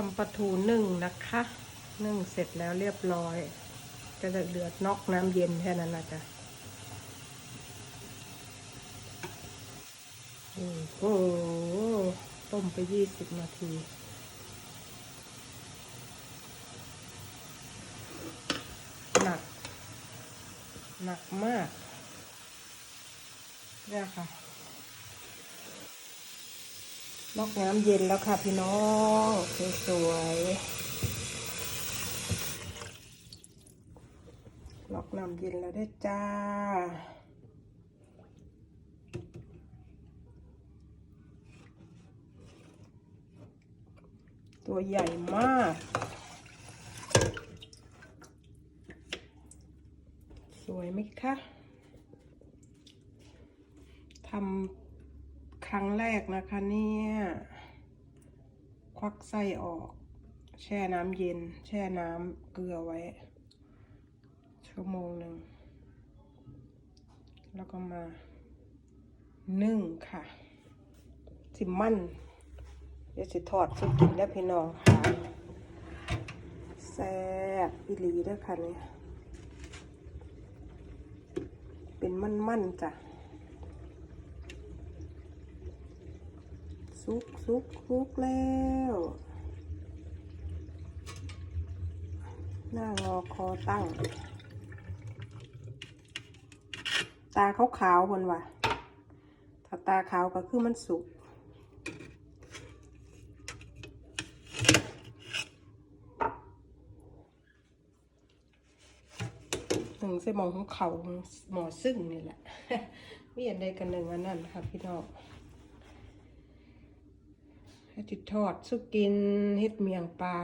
ทำปลาทูนึ่งนะคะนึ่งเสร็จแล้วเรียบร้อย ก็จะเดือดนอกน้ำเย็นแค่นั้นนะจ๊ะโอ้โหต้มไปยี่สิบนาทีหนัก หนักมากเนี่ยค่ะ นอกน้ำเย็นแล้วค่ะพี่น้องสวยๆนอกน้ำเย็นแล้วได้จ้าตัวใหญ่มาก สวยไหมคะ ทำ ครั้งแรกนะคะเนี่ย ควักไส้ออก แช่น้ำเย็น แช่น้ำเกลือไว้ ชั่วโมงหนึ่ง แล้วก็มานึ่งค่ะ สิมันเดี๋ยวสิทอดสุกินแล้วพี่น้องค่ะแซ่บอีหลีด้วยค่ะเนี่ยเป็นมั่นๆจ้ะ ซุกซุกซุกแล้ว หน้างอคอตั้ง ตาขาวๆบนว่ะถ้าตาขาวก็คือมันสุกหนึ่งใส่หมองของเขาหมอซึ่งนี่แหละไมีอันใดกันหนึ่งอันนั้นค่ะพี่น้อง ให้ติดทอดสุกินเฮ็ดเมียงปลา